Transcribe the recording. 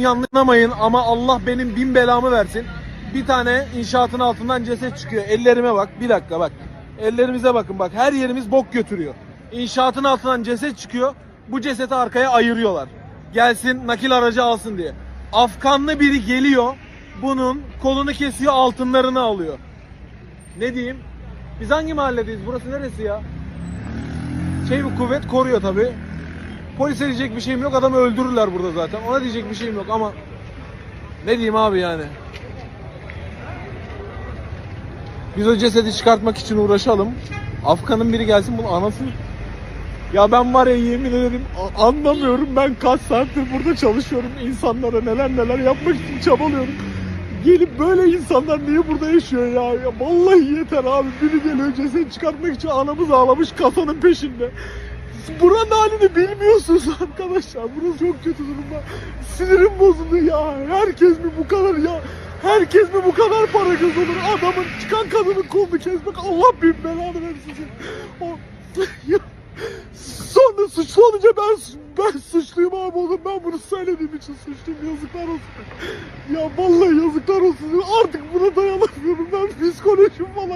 yanlışlamayın ama Allah benim bin belamı versin. Bir tane inşaatın altından ceset çıkıyor. Ellerime bak. Bir dakika bak. Ellerimize bakın bak. Her yerimiz bok götürüyor. İnşaatın altından ceset çıkıyor. Bu ceseti arkaya ayırıyorlar. Gelsin nakil aracı alsın diye. Afganlı biri geliyor. Bunun kolunu kesiyor altınlarını alıyor. Ne diyeyim? Biz hangi mahalledeyiz? Burası neresi ya? Şey bu kuvvet koruyor tabi. Polise diyecek bir şeyim yok. Adamı öldürürler burada zaten. Ona diyecek bir şeyim yok ama ne diyeyim abi yani. Biz o cesedi çıkartmak için uğraşalım. Afgan'ın biri gelsin bunu anasını. Ya ben var ya yemin ederim anlamıyorum ben kaç saattir burada çalışıyorum insanlara neler neler yapmak için çabalıyorum. Gelip böyle insanlar niye burada yaşıyor ya? ya vallahi yeter abi. Biri geliyor ceset çıkartmak için anamız ağlamış kasanın peşinde. Buranın halini bilmiyorsunuz arkadaşlar. Burası çok kötü durumda. Sinirim bozuldu ya. Herkes mi bu kadar ya? Herkes mi bu kadar para olur? Adamın çıkan kadının kolunu kesmek Allah bin belanı versin. O... Sonra suçlu olunca ben ben suçluyum abi oğlum ben bunu söylediğim için suçluyum yazıklar olsun. Ya vallahi yazıklar olsun artık buna dayanamıyorum ben psikolojim falan